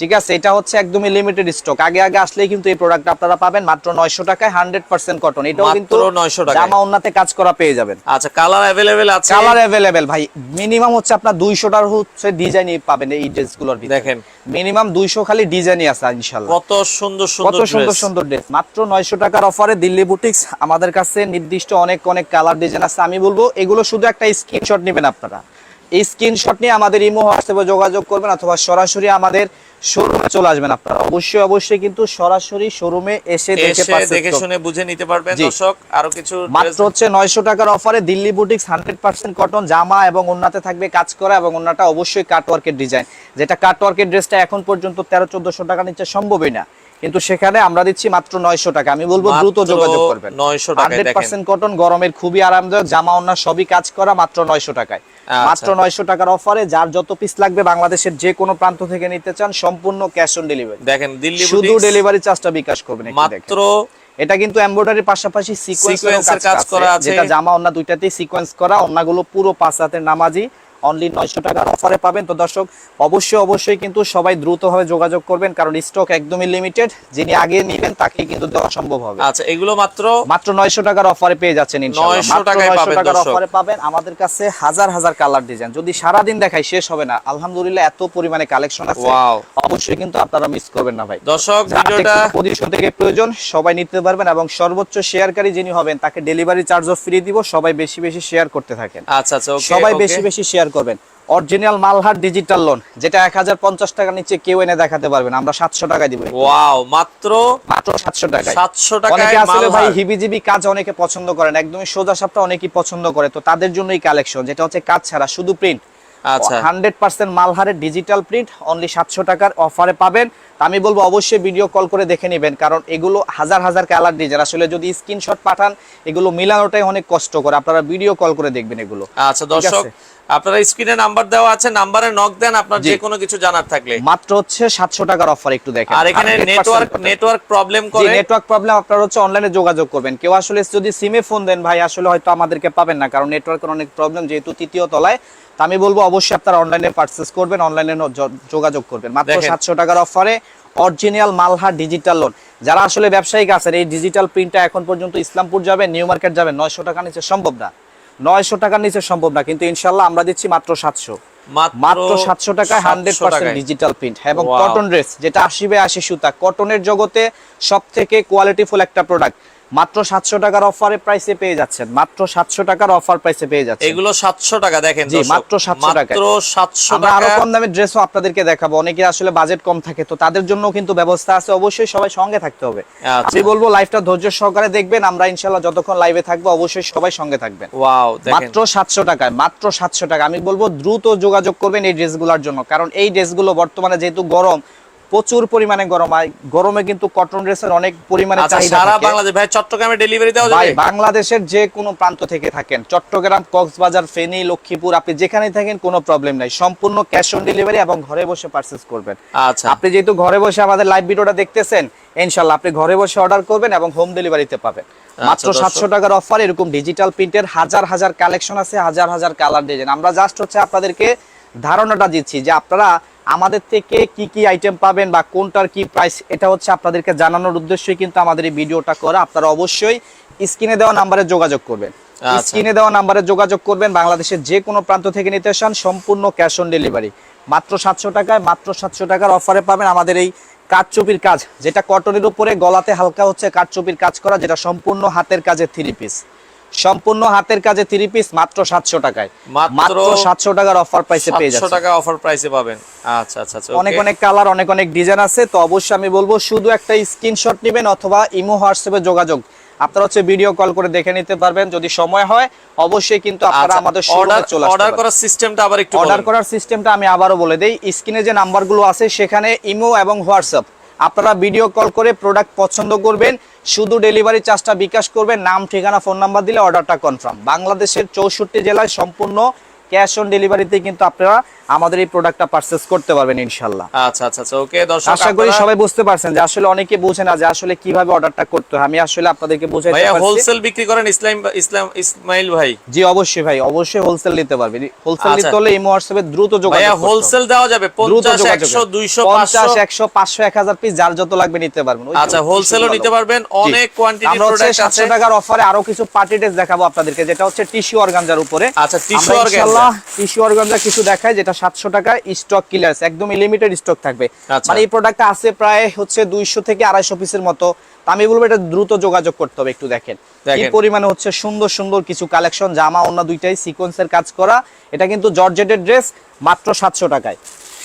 ঠিক আছে? এটা হচ্ছে একদমই লিমিটেড স্টক আগে আগে আসলেই কিন্তু এই প্রোডাক্ট আপনারা পাবেন মাত্র নয়শো টাকায় হান্ড্রেড পার্সেন্ট কটন এটাও মাত্র কিন্তু 900 টাকায়। জামা উন্নাতে কাজ করা পেয়ে যাবেন। আচ্ছা কালার অ্যাভেলেবেল আছে? কালার অ্যাভেলেবেল ভাই। মিনিমাম হচ্ছে আপনার দুইশোটার হচ্ছে ডিজাইনই পাবেন এই ড্রেসগুলোর ভিতরে। দেখেন। মিনিমাম দুইশো খালি ডিজাইনই আছে ইনশাল্লাহ কত সুন্দর কত সুন্দর সুন্দর সুন্দর ড্রেস মাত্র নয়শো টাকার অফারে দিল্লি বুটিক্স আমাদের কাছে নির্দিষ্ট অনেক অনেক কালার ডিজাইন আছে। আমি বলব এগুলো শুধু একটা স্ক্রিনশট নেবেন আপনারা। এই স্ক্রিনশট নিয়ে আমাদের ইমো হোয়াটসঅ্যাপে যোগাযোগ করবেন অথবা সরাসরি আমাদের শোরুমে চলে আসবেন আপনারা। অবশ্যই অবশ্যই কিন্তু সরাসরি শোরুমে এসে দেখে দেখে শুনে বুঝে নিতে পারবেন। দর্শক আরও কিছু মাত্র হচ্ছে নয়শো টাকার অফারে Delhi boutiques hundred percent cotton জামা এবং ওন্নাতে থাকবে কাজ করা এবং ওন্নাটা অবশ্যই কাটওয়ার্কের ডিজাইন যেটা কাটওয়ার্কের ড্রেসটা এখন পর্যন্ত তেরো চোদ্দশো টাকা নিচে সম্ভবই না। কিন্তু সেখানে আমরা দিচ্ছি মাত্র নয়শো টাকা। আমি বলব দ্রুত যোগাযোগ করবেন। 900 টাকায় হান্ড্রেড পার্সেন্ট কটন গরমের খুবই আরামদায়ক জামা ওন্না সবই কাজ করা মাত্র নয়শো টাকায়। আচ্ছা। মাত্র নয়শো টাকার অফারে যার যত পিস লাগবে বাংলাদেশের যে কোনো প্রান্ত থেকে নিতে চান সম্পূর্ণ ক্যাশ অন ডেলিভারি দেখেন দিল্লি শুধু ডেলিভারি চার্জটা বিকাশ করবেন মাত্র এটা কিন্তু এমব্রয়ডারির পাশাপাশি সিকোয়েন্সের কাজ করা আছে। যেটা জামা অন্য দুইটাতেই সিকোয়েন্স করা অন্যগুলো পুরো পাঁচ হাতের নামাজি। অনলি নয়শো টাকার অফারে পাবেন। তো দর্শক অবশ্যই অবশ্যই কিন্তু সবাই দ্রুতভাবে যোগাযোগ করবেন কারণ স্টক একদমই লিমিটেড যিনি আগে নেবেন তাকে কিন্তু দেওয়া সম্ভব হবে। আচ্ছা এগুলো মাত্র মাত্র নয়শো টাকার অফারে পেয়ে যাচ্ছেন ইনশাআল্লাহ। 900 মাত্র টাকায় 900 পাবেন টাকার অফারে পাবেন। আমাদের কাছে হাজার হাজার কালার ডিজাইন যদি সারাদিন দেখাই শেষ হবে না। আলহামদুলিল্লাহ এত পরিমাণে কালেকশন আছে। অবশ্যই কিন্তু আপনারা মিস করবেন না ভাই। দর্শক ভিডিওটা পজিশন থেকে প্রয়োজন সবাই নিতে পারবেন এবং সর্বোচ্চ শেয়ারকারী যিনি হবেন তাকে ডেলিভারি চার্জও ফ্রি দিব। সবাই বেশি বেশি শেয়ার করতে থাকেন। আচ্ছা আচ্ছা সবাই বেশি বেশি শেয়ার করবেন। অরিজিনাল মালহার ডিজিটাল লোন যেটা এক হাজার পঞ্চাশ টাকা নিচে কেউ এনে দেখাতে পারবেন আমরা সাতশো টাকা দিব। ওয়াও মাত্র মাত্র সাতশো টাকা সাতশো টাকা অনেকে আসলে ভাই হিবিজিবি কাজ অনেকে পছন্দ করেন। একদমই সোজা সাপটা অনেকেই পছন্দ করে। তো তাদের জন্যই কালেকশন যেটা হচ্ছে কাজ ছাড়া শুধু প্রিন্ট আচ্ছা। হান্ড্রেড পার্সেন্ট মালহারের ডিজিটাল প্রিন্ট অনলি সাতশো টাকার অফারে পাবেন। আমি বলব অবশ্যই ভিডিও কল করে দেখে নেবেন কারণ এগুলো হাজার হাজার কালার ডিজাইন আসলে যদি স্ক্রিনশট পাঠান এগুলো মিলানোটাই অনেক কষ্ট করে আপনারা ভিডিও কল করে দেখবেন এগুলো। আচ্ছা দর্শক আপনারা স্ক্রিনে নাম্বার দেওয়া আছে নাম্বারে নক দেন আপনার যে কোনো কিছু জানার থাকলে। মাত্র হচ্ছে সাতশো টাকার অফার একটু দেখেন। আর এখানে নেটওয়ার্ক নেটওয়ার্ক প্রবলেম করে। নেটওয়ার্ক প্রবলেম আপনারা হচ্ছে অনলাইনে যোগাযোগ করবেন। কেউ আসলে যদি সিমে ফোন দেন ভাই আসলে হয়তো আমাদেরকে পাবেন না কারণ নেটওয়ার্কের অনেক প্রবলেম যেহেতু তৃতীয় তলায়। তা আমি বলব অবশ্যই আপনারা অনলাইনে পারচেস করবেন অনলাইনে যোগাযোগ করবেন। মাত্র সাতশো টাকার অফারে অরিজিনাল মালহা ডিজিটাল লোন যারা আসলে ব্যবসায়িক আছেন এই ডিজিটাল প্রিন্টটা এখন পর্যন্ত ইসলামপুর যাবেন নিউ মার্কেট যাবেন নয়শো টাকা নিচে সম্ভব না। নয়শো টাকার নিচে সম্ভব না কিন্তু ইনশাল্লাহ আমরা দিচ্ছি মাত্র সাতশো। মাত্র সাতশো টাকায় হান্ড্রেড পার্সেন্ট ডিজিটাল প্রিন্ট এবং কটন ড্রেস যেটা আশি বাই আশি সুতা। কটনের জগতে সব থেকে কোয়ালিটিফুল একটা প্রোডাক্ট মাত্র সাতশো টাকার অফারে প্রাইসে পেয়ে যাচ্ছেন। মাত্র সাতশো টাকার অফার প্রাইসে পেয়ে যাচ্ছেন। এগুলো সাতশো টাকা দেখেন জি, মাত্র 700 টাকায়। মাত্র সাতশো আরও কম দামের ড্রেসও আপনাদেরকে দেখাবো। অনেকে আসলে বাজেট কম থাকে তো তাদের জন্য কিন্তু ব্যবস্থা আছে। অবশ্যই সবাই সঙ্গে থাকতে হবে। আচ্ছা। আমি বলব লাইভটা ধৈর্য সহকারে দেখবেন। আমরা ইনশাল্লাহ যতক্ষণ লাইভে থাকব অবশ্যই সবাই সঙ্গে থাকবেন। ওয়াও মাত্র সাতশো টাকায় মাত্র সাতশো টাকা আমি বলব দ্রুত যোগাযোগ করবেন এই ড্রেসগুলোর জন্য। কারণ এই ড্রেসগুলো বর্তমানে যেহেতু গরম প্রচুর পরিমাণে গরম হয় গরমে কিন্তু কটন ড্রেসের অনেক পরিমাণে আচ্ছা সারা বাংলাদেশ ভাই চট্টগ্রামে ডেলিভারি দেওয়া যাবে? বাংলাদেশের যে কোনো প্রান্ত থেকে থাকেন চট্টগ্রাম কক্সবাজার ফেনী লক্ষ্মীপুর আপনি যেখানে থাকেন কোনো প্রবলেম নাই। সম্পূর্ণ ক্যাশ অন ডেলিভারি এবং ঘরে বসে পারচেস করবেন। আচ্ছা। আপনি যেহেতু ঘরে বসে আমাদের লাইভ ভিডিওটা দেখতেছেন ইনশাল্লাহ আপনি ঘরে বসে অর্ডার করবেন এবং হোম ডেলিভারিতে পাবেন। মাত্র সাতশো টাকার অফার এরকম ডিজিটাল প্রিন্টের হাজার হাজার কালেকশন আছে হাজার হাজার কালার ডিজাইন আমরা জাস্ট হচ্ছে আপনাদেরকে ধারণাটা দিচ্ছি যে আপনারা আমাদের থেকে কি কি আইটেম পাবেন বা কোনটার কি প্রাইস এটা হচ্ছে আপনাদেরকে জানানোর উদ্দেশ্যই কিন্তু আমাদের এই ভিডিওটা করা। আপনারা অবশ্যই স্ক্রিনে দেওয়া নাম্বারে যোগাযোগ করবেন। আচ্ছা। স্ক্রিনে দেওয়া নাম্বারে যোগাযোগ করবেন বাংলাদেশের যে কোনো প্রান্ত থেকে নিতে চান সম্পূর্ণ ক্যাশ অন ডেলিভারি মাত্র সাতশো টাকায় মাত্র সাতশো টাকার অফারে পাবেন আমাদের এই কাঠচুপির কাজ যেটা কটনের উপরে গলাতে হালকা হচ্ছে কাঠচুপির কাজ করা যেটা সম্পূর্ণ হাতের কাজে থ্রি পিস সম্পূর্ণ হাতের কাজে থ্রি পিস মাত্র সাতশো টাকায়। মাত্র সাতশো টাকার অফার প্রাইসে পেয়ে যাচ্ছে টাকা অফার প্রাইসে পাবেন। আচ্ছা আচ্ছা আচ্ছা অনেক অনেক কালার অনেক অনেক ডিজাইন আছে তো অবশ্যই আমি বলব শুধু একটা স্ক্রিনশট নেবেন অথবা ইমো হোয়াটসঅ্যাপে যোগাযোগ। আপনারা হচ্ছে ভিডিও কল করে দেখে নিতে পারবেন যদি সময় হয় অবশ্যই কিন্তু আপনারা আচ্ছা, আমাদের অর্ডার চলে অর্ডার করার সিস্টেমটা আবার একটু অর্ডার করার সিস্টেমটা আমি আবারও বলে দেই স্ক্রিনে যে নাম্বারগুলো আছে সেখানে ইমো এবং হোয়াটসঅ্যাপ। আপনারা ভিডিও কল করে প্রোডাক্ট পছন্দ করবেন, শুধু ডেলিভারি চার্জটা বিকাশ করবেন, নাম, ঠিকানা ফোন নাম্বার দিলে অর্ডারটা কনফার্ম বাংলাদেশের চৌষট্টি জেলায় সম্পূর্ণ ক্যাশ অন ডেলিভারিতে কিন্তু আপনারা আমাদের এই প্রোডাক্টটা পারচেস করতে পারবেন ইনশাল্লাহ আচ্ছা আচ্ছা আচ্ছা ওকে দর্শক আশা করি সবাই বুঝতে পারছেন যে আসলে অনেকে বুঝে না যে আসলে কীভাবে অর্ডারটা করতে হয়। আমি আসলে আপনাদেরকে বুঝাইতে ভাইয়া পারছি। হোলসেল বিক্রি করেন ইসলাম ইসলাম ইসমাইল ভাই। জি অবশ্যই ভাই অবশ্যই হোলসেল নিতে পারবেন হোলসেল আচ্ছা। নিতে হলে ইমো হোয়াটসঅ্যাপে দ্রুত যোগাযোগ হবে। হোলসেল দেওয়া যাবে দ্রুত পঞ্চাশ যোগাযোগ একশো দুইশো পঞ্চাশ পাঁচশো। একশো পাঁচশো এক হাজার পিস যার যত লাগবে নিতে পারবেন। আচ্ছা হোলসেলও নিতে পারবেন অনেক কোয়ান্টিটি প্রোডাক্ট আছে। সাতশো টাকার অফারে আরও কিছু পার্টি ড্রেস দেখাবো আপনাদেরকে যেটা হচ্ছে টিস্যু অর্গানজার উপরে। আচ্ছা, tissue organza। টিস্যু অর্গানজা কিছু দেখায় যেটা সাতশো টাকা স্টক কিলার একদম লিমিটেড স্টক থাকবে। আচ্ছা। মানে এই প্রোডাক্টটা আছে প্রায় হচ্ছে দুইশো থেকে আড়াইশো পিসের মতো। আমি বলব এটা দ্রুত যোগাযোগ করতে হবে একটু দেখেন। কি পরিমাণে পরিমাণে হচ্ছে সুন্দর সুন্দর কিছু কালেকশন জামা অন্য দুইটাই সিকোয়েন্সের কাজ করা। এটা কিন্তু জর্জেটের ড্রেস মাত্র সাতশো টাকায়।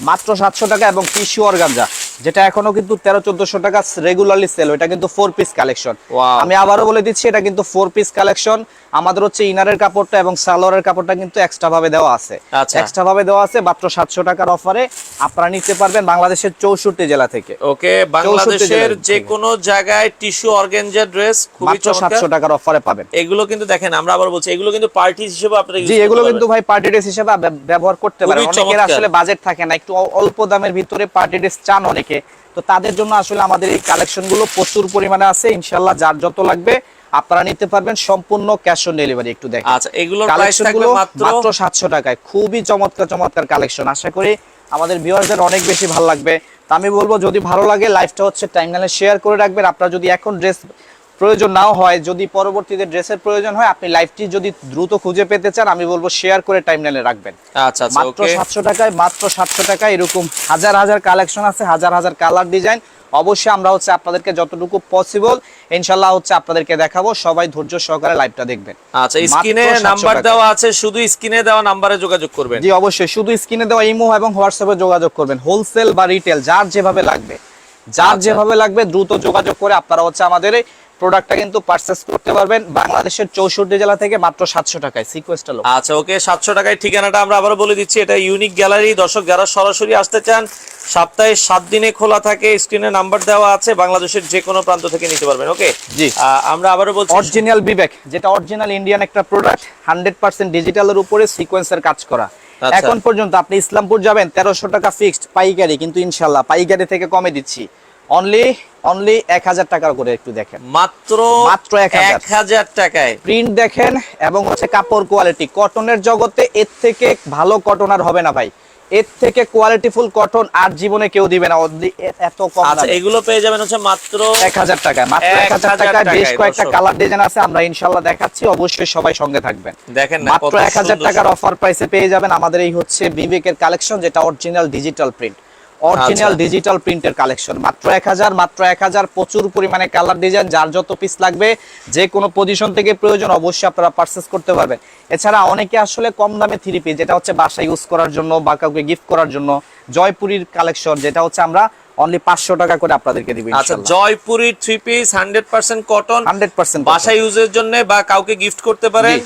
মাত্র সাতশো টাকা এবং টিস্যু অর্গানজা যেটা এখনও কিন্তু তেরো চোদ্দশো টাকা রেগুলারলি সেল এটা কিন্তু ফোর পিস কালেকশন আমি আবারও বলে দিচ্ছি এটা কিন্তু ফোর পিস কালেকশন আমাদের হচ্ছে ইনারের কাপড়টা এবং সালোয়ারের কাপড়টা কিন্তু এক্সট্রা ভাবে দেওয়া আছে। আচ্ছা। এক্সট্রা ভাবে দেওয়া আছে মাত্র সাতশো টাকার অফারে আপনারা নিতে পারবেন বাংলাদেশের চৌষট্টি জেলা থেকে। ওকে বাংলাদেশের যে কোনো জায়গায় টিস্যু অর্গানজার ড্রেস খুবই মাত্র সাতশো টাকার অফারে পাবেন। এগুলো কিন্তু দেখেন আমরা আবার বলছি এগুলো কিন্তু পার্টি হিসেবে আপনারা জি এগুলো কিন্তু ভাই পার্টি ড্রেস হিসেবে ব্যবহার করতে পারেন। অনেকের আসলে বাজেট থাকে না একটু অল্প দামের ভিতরে পার্টি ড্রেস চান অনেকে। তো তাদের জন্য আসলে আমাদের এই কালেকশনগুলো প্রচুর পরিমাণে আছে ইনশাল্লাহ যার যত লাগবে আপনারা নিতে পারবেন সম্পূর্ণ ক্যাশ অন ডেলিভারি একটু দেখেন। আচ্ছা এগুলো কালেকশনগুলো কালেকশনগুলো মাত্র? মাত্র সাতশো টাকায়। খুবই চমৎকার চমৎকার কালেকশন আশা করি আমাদের ভিউয়ারদের অনেক বেশি ভালো লাগবে। তা আমি বলব যদি ভালো লাগে লাইভটা হচ্ছে টাইম টাইমলাইনে শেয়ার করে রাখবেন। আপনারা যদি এখন ড্রেস প্রয়োজন নাও হয় যদি পরবর্তীতে ড্রেসের প্রয়োজন হয় আপনি লাইভটি যদি দ্রুত খুঁজে পেতে চান আমি বলব শেয়ার করে টাইমলাইনে রাখবেন। আচ্ছা আচ্ছা মাত্র ওকে সাতশো টাকায় মাত্র সাতশো টাকায় এরকম হাজার হাজার কালেকশন আছে হাজার হাজার কালার ডিজাইন অবশ্যই আমরা হচ্ছে আপনাদেরকে যতটুকু পসিবল ইনশাল্লাহ হচ্ছে আপনাদেরকে দেখাবো। সবাই ধৈর্য সহকারে লাইভটা দেখবেন। আচ্ছা স্ক্রিনে নাম্বার দেওয়া আছে শুধু স্ক্রিনে দেওয়া নাম্বারে যোগাযোগ করবেন। জি অবশ্যই। শুধু স্ক্রিনে দেওয়া ইমো এবং হোয়াটসঅ্যাপে যোগাযোগ করবেন। হোলসেল বা রিটেল যার যেভাবে লাগবে। যার আচ্ছা। যেভাবে লাগবে দ্রুত যোগাযোগ করে আপনারা হচ্ছে আমাদের প্রোডাক্টটা কিন্তু পারচেস করতে পারবেন বাংলাদেশের চৌষট্টি জেলা থেকে মাত্র সাতশো টাকায় সিকোয়েস্টটা লোক আচ্ছা ওকে সাতশো টাকায় ঠিকানাটা আমরা আবারও বলে দিচ্ছি এটা ইউনিক গ্যালারি দর্শক যারা সরাসরি আসতে চান সপ্তাহে সাত দিনে খোলা থাকে স্ক্রিনে নাম্বার দেওয়া আছে বাংলাদেশের যে কোনো প্রান্ত থেকে নিতে পারবেন ওকে? জি। আমরা আবারও বলছি অরিজিনাল বিবেক যেটা অরিজিনাল ইন্ডিয়ান একটা প্রোডাক্ট হান্ড্রেড পার্সেন্ট ডিজিটালের উপরে সিকোয়েন্সের কাজ করা। আচ্ছা। এখন পর্যন্ত আপনি ইসলামপুর যাবেন তেরোশো টাকা ফিক্সড পাইকারি কিন্তু ইনশাল্লাহ পাইকারি থেকে কমে দিচ্ছি। অনলি অনলি এক হাজার টাকার করে একটু দেখেন। মাত্র মাত্র এক হাজার। টাকায়। প্রিন্ট দেখেন এবং হচ্ছে কাপড় কোয়ালিটি কটনের জগতে এর থেকে ভালো কটন আর হবে না ভাই। এর থেকে কোয়ালিটিফুল কটন আর জীবনে কেউ দিবে না। এত কম আচ্ছা এগুলো পেয়ে যাবেন হচ্ছে মাত্র এক হাজার টাকায়। মাত্র এক এক হাজার হাজার টাকায় বেশ কয়েকটা কালার ডিজাইন আছে আমরা ইনশাল্লাহ দেখাচ্ছি। অবশ্যই সবাই সঙ্গে থাকবেন। দেখেন মাত্র কত এক হাজার সুন্দর টাকার অফার প্রাইসে পেয়ে যাবেন আমাদের এই হচ্ছে বিবেকের কালেকশন যেটা original digital print original. Digital প্রিন্টের কালেকশন মাত্র এক হাজার মাত্র এক হাজার প্রচুর পরিমাণে কালার ডিজাইন যার যত পিস লাগবে যে কোনো পজিশন থেকে প্রয়োজন অবশ্যই আপনারা পারচেস করতে পারবেন এছাড়া অনেকে আসলে কম দামে থ্রি পিস যেটা হচ্ছে বাসায় ইউজ করার জন্য বা কাউকে গিফট করার জন্য জয়পুরীর কালেকশন যেটা হচ্ছে আমরা অনলি পাঁচশো টাকা করে আপনাদেরকে দিব আচ্ছা Jaipuri three piece hundred percent cotton hundred percent বাসা ইউজের জন্য বা কাউকে গিফট করতে পারেন।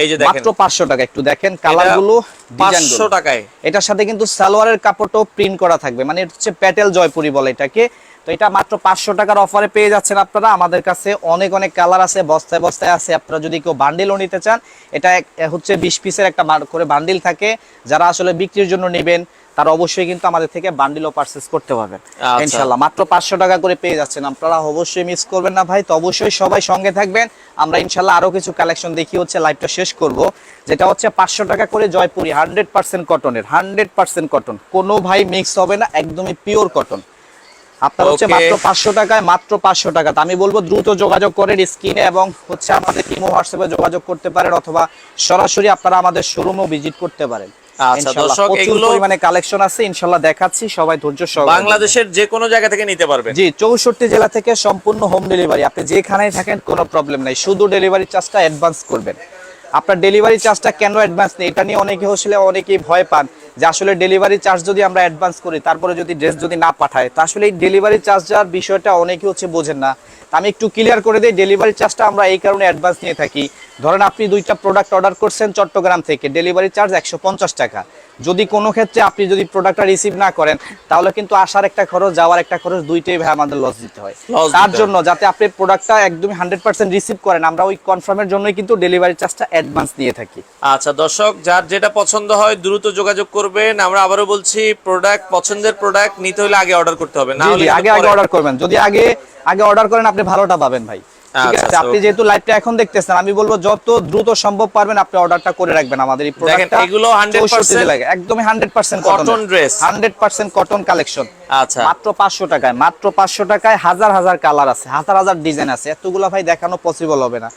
এই যে দেখেন। মাত্র পাঁচশো টাকা একটু দেখেন কালারগুলো পাঁচশো টাকায়। এটার সাথে কিন্তু সালোয়ারের কাপড়টাও প্রিন্ট করা থাকবে। মানে এটা হচ্ছে প্যাটেল জয়পুরি বলে এটাকে। তো এটা মাত্র পাঁচশো টাকার অফারে পেয়ে যাচ্ছেন আপনারা। আমাদের কাছে অনেক অনেক কালার আছে বস্তায় বস্তায় আছে। আপনারা যদি কেউ বান্ডিলও নিতে চান এটা হচ্ছে বিশ পিসের একটা করে বান্ডিল থাকে। যারা আসলে বিক্রির জন্য নেবেন তারা অবশ্যই কিন্তু আমাদের থেকে বান্ডিলও পারচেস করতে পারবেন আচ্ছা। ইনশাল্লাহ মাত্র পাঁচশো টাকা করে পেয়ে যাচ্ছেন। আপনারা অবশ্যই মিস করবেন না ভাই। তো অবশ্যই সবাই সঙ্গে থাকবেন। আমরা ইনশাল্লাহ আরও কিছু কালেকশন দেখি হচ্ছে লাইভটা শেষ করব। যেটা হচ্ছে পাঁচশো টাকা করে জয়পুরি হান্ড্রেড পার্সেন্ট কটনের হান্ড্রেড পার্সেন্ট কটন কোনো ভাই মিক্স হবে না একদমই পিওর কটন আপনার হচ্ছে মাত্র পাঁচশো টাকায় মাত্র পাঁচশো টাকা। আমি বলব দ্রুত যোগাযোগ করেন স্ক্রিনে এবং হচ্ছে আমাদের ইমো হোয়াটসঅ্যাপে যোগাযোগ করতে পারেন অথবা সরাসরি আপনারা আমাদের শোরুমও ভিজিট করতে পারেন। আচ্ছা, ইনশাল্লাহ। দর্শক, প্রচুর এগুলো- পরিমাণে কালেকশন আছে ইনশাল্লাহ দেখাচ্ছি সবাই ধৈর্য সহকারে বাংলাদেশের যে কোনো জায়গা থেকে নিতে পারবেন। জি চৌষট্টি জেলা থেকে সম্পূর্ণ হোম ডেলিভারি আপনি যেখানেই থাকেন কোনো প্রবলেম নাই। শুধু ডেলিভারি চার্জটা অ্যাডভান্স করবেন। আপনার ডেলিভারি চার্জটা কেন অ্যাডভান্স নেই? এটা নিয়ে অনেকে হচ্ছিলে অনেকেই ভয় পান যে আসলে ডেলিভারি চার্জ যদি আমরা অ্যাডভান্স করি তারপরে যদি ড্রেস যদি না পাঠায় তো আসলে এই ডেলিভারি চার্জার বিষয়টা অনেকে হচ্ছে বোঝেন না। আমি একটু ক্লিয়ার করে দিই ডেলিভারি চার্জটা আমরা এই কারণে অ্যাডভান্স নিয়ে থাকি ধরেন আপনি দুইটা প্রোডাক্ট অর্ডার করছেন চট্টগ্রাম থেকে ডেলিভারি চার্জ একশো পঞ্চাশ টাকা। যদি কোনো ক্ষেত্রে আপনি যদি প্রোডাক্টটা রিসিভ না করেন তাহলে কিন্তু আসার একটা খরচ যাওয়ার একটা খরচ দুইটাই ভাই আমাদের লস দিতে হয়। তার জন্য যাতে আপনি প্রোডাক্টটা একদমই হান্ড্রেড পার্সেন্ট রিসিভ করেন আমরা ওই কনফার্মের জন্যই কিন্তু ডেলিভারি চার্জটা অ্যাডভান্স নিয়ে থাকি। আচ্ছা দর্শক যার যেটা পছন্দ হয় দ্রুত যোগাযোগ করবেন। আমরা আবারও বলছি প্রোডাক্ট পছন্দের প্রোডাক্ট নিতে হলে আগে অর্ডার করতে হবে না হলে আগে আগে অর্ডার করবেন। যদি আগে আগে অর্ডার করেন আপনি ভালোটা পাবেন ভাই। আপনি আচ্ছা, যেহেতু লাইভটা এখন দেখতেছেন আমি বলব যত দ্রুত সম্ভব পারবেন আপনি অর্ডারটা করে রাখবেন আমাদের এই প্রোডাক্টটা এগুলো 100% একদমই 100% কটন dress। 100% কটন কালেকশন আচ্ছা। মাত্র 500 টাকায় মাত্র 500 টাকায় হাজার হাজার কালার আছে হাজার হাজার ডিজাইন আছে এতগুলা ভাই দেখানো পসিবল হবে না।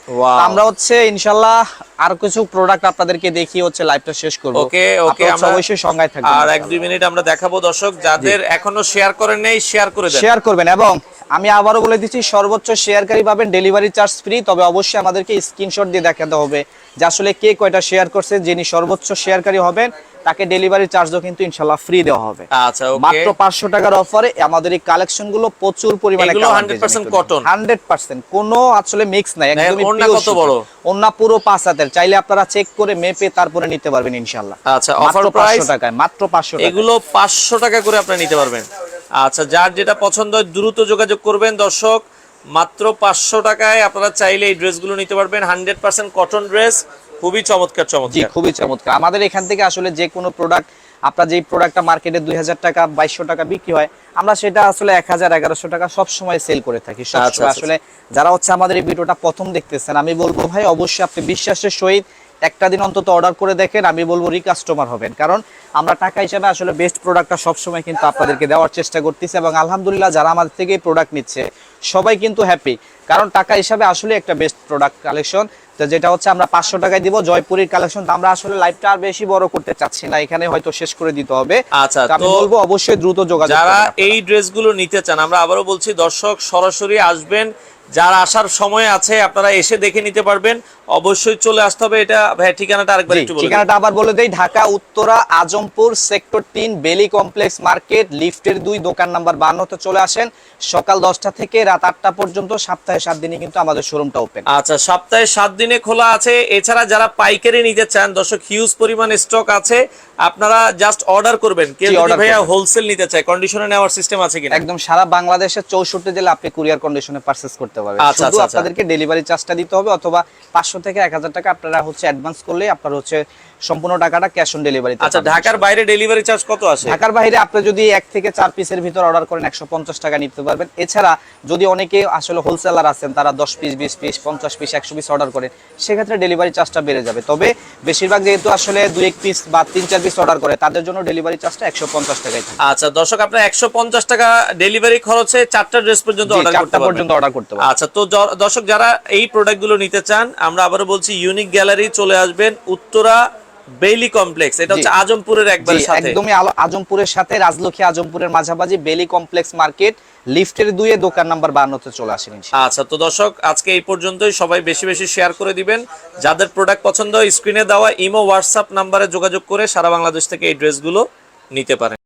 আমরা হচ্ছে ইনশাআল্লাহ আর কিছু প্রোডাক্ট আপনাদেরকে দেখিয়ে হচ্ছে লাইভটা শেষ করব। ওকে ওকে আমরা অবশ্যই থাকবেন আর এক দুই মিনিট আমরা দেখাবো দর্শক যাদের এখনও শেয়ার করেন নেই শেয়ার করে দেন। শেয়ার করবেন এবং আমি আবারও বলে দিচ্ছি সর্বোচ্চ শেয়ারকারী পাবেন ডেলিভারি চার্জ ফ্রি তবে অবশ্যই আমাদেরকে স্ক্রিনশট দিয়ে দেখাতে হবে যে আসলে কে কয়টা শেয়ার করছে যিনি সর্বোচ্চ শেয়ারকারী হবেন তাকে ডেলিভারি চার্জও কিন্তু ইনশাল্লাহ ফ্রি দেওয়া হবে। আচ্ছা ওকে। মাত্র পাঁচশো টাকার অফারে আমাদের এই কালেকশনগুলো প্রচুর পরিমাণে এগুলো 100% cotton? হান্ড্রেড পার্সেন্ট কোনো আসলে মিক্স নাই একদমই pure কত বড়? ওড়না পুরো পাঁচ হাতের চাইলে আপনারা চেক করে মেপে তারপরে নিতে পারবেন ইনশাল্লাহ আচ্ছা অফার প্রাইস টাকায় মাত্র পাঁচশো টাকা এগুলো পাঁচশো টাকা করে আপনারা নিতে পারবেন। আচ্ছা যার যেটা পছন্দ হয় দ্রুত যোগাযোগ করবেন। দর্শক মাত্র পাঁচশো টাকায় আপনারা চাইলে এই ড্রেসগুলো নিতে পারবেন। হান্ড্রেড পার্সেন্ট কটন ড্রেস খুবই চমৎকার চমৎকার। খুবই চমৎকার। আমাদের এখান থেকে আসলে যে কোনো প্রোডাক্ট আপনার যেই প্রোডাক্টটা মার্কেটে দুই হাজার টাকা বাইশশো টাকা বিক্রি হয় আমরা সেটা আসলে এক হাজার এগারোশো টাকা সবসময় সেল করে থাকি। আচ্ছা, সময় আচ্ছা, আসলে যারা হচ্ছে আমাদের এই ভিডিওটা প্রথম দেখতেছেন আমি বলব ভাই অবশ্যই আপনি বিশ্বাসের সহিত একটা দিন অন্তত অর্ডার করে দেখেন আমি বলব রিকাস্টমার হবেন। কারণ আমরা টাকা হিসাবে আসলে বেস্ট প্রোডাক্টটা সবসময় কিন্তু আপনাদেরকে দেওয়ার চেষ্টা করতেছি এবং আলহামদুলিল্লাহ যারা আমাদের থেকে প্রোডাক্ট নিচ্ছে সবাই কিন্তু হ্যাপি কারণ টাকা হিসাবে আসলে একটা বেস্ট প্রোডাক্ট কালেকশন তো যেটা হচ্ছে আমরা পাঁচশো টাকায় দিব জয়পুরের কালেকশন আমরা আসলে লাইভটা আর বেশি বড় করতে চাচ্ছি না এখানে হয়তো শেষ করে দিতে হবে। আচ্ছা, তো আমি বলব অবশ্যই দ্রুত যোগাযোগ যারা এই ড্রেসগুলো নিতে চান আমরা আবারও বলছি দর্শক সরাসরি আসবেন যার আসার সময় আছে আপনারা এসে দেখে নিতে পারবেন। অবশ্যই চলে আসতে হবে। এটা ভাই ঠিকানাটা আরেকবার একটু বলে ঠিকানাটা আবার বলে দেই ঢাকা উত্তরা আজমপুর সেক্টর তিন বেলি কমপ্লেক্স মার্কেট লিফটের দুই দোকান নাম্বার বান্নতে চলে আসেন। সকাল দশটা থেকে রাত আটটা পর্যন্ত সপ্তাহে সাত দিনে কিন্তু আমাদের শোরুমটা ওপেন আচ্ছা সপ্তাহে সাত দিনে খোলা আছে। এছাড়া যারা পাইকারি নিতে চান দর্শক হিউজ পরিমাণ স্টক আছে আপনারা জাস্ট অর্ডার করবেন। কেউ যদি ভাইয়া হোলসেল নিতে চায় কন্ডিশনে নেওয়ার সিস্টেম আছে কিনা? একদম সারা বাংলাদেশের চৌষট্টি জেলা আপনি কুরিয়ার কন্ডিশনে পারচেস করতে করতে পারবেন আচ্ছা, শুধু আচ্ছা, আচ্ছা। আপনাদেরকে ডেলিভারি চার্জটা দিতে হবে অথবা পাঁচশো থেকে এক হাজার টাকা আপনারা হচ্ছে অ্যাডভান্স করলে আপনার হচ্ছে সম্পূর্ণ টাকাটা ক্যাশ অন ডেলিভারি আচ্ছা ঢাকার বাইরে ডেলিভারি চার্জ কত আছে? ঢাকার বাইরে আপনি যদি এক থেকে চার পিসের ভিতর অর্ডার করেন একশো পঞ্চাশ টাকা নিতে পারবেন। এছাড়া যদি অনেকে আসলে হোলসেলার আছেন তারা দশ পিস বিশ পিস পঞ্চাশ পিস একশো পিস অর্ডার করেন সেক্ষেত্রে ডেলিভারি চার্জটা বেড়ে যাবে। তবে বেশিরভাগ যেহেতু আসলে দুই এক পিস বা তিন চার পিস অর্ডার করে তাদের জন্য ডেলিভারি চার্জটা একশো পঞ্চাশ টাকায় থাকে। আচ্ছা দর্শক আপনার একশো পঞ্চাশ টাকা ডেলিভারি খরচে চারটা ড্রেস পর্যন্ত অর্ডার করতে পর্যন্ত অর্ডার করতে পারবেন। আচ্ছা তো দর্শক যারা এই প্রোডাক্টগুলো নিতে চান আমরা আবারও বলছি ইউনিক গ্যালারি চলে আসবেন উত্তরা বেইলি কমপ্লেক্স এটা হচ্ছে আজমপুরের একবার সাথে। একদমই আজমপুরের সাথে রাজলক্ষ্মী আজমপুরের মাঝামাঝি বেলি কমপ্লেক্স মার্কেট লিফটের দুয়ে দোকান নাম্বার বান্নতে চলে আসেন আচ্ছা তো দর্শক আজকে এই পর্যন্তই। সবাই বেশি বেশি শেয়ার করে দিবেন। যাদের প্রোডাক্ট পছন্দ স্ক্রিনে দেওয়া ইমো হোয়াটসঅ্যাপ নাম্বারে যোগাযোগ করে সারা বাংলাদেশ থেকে এই ড্রেসগুলো নিতে পারেন।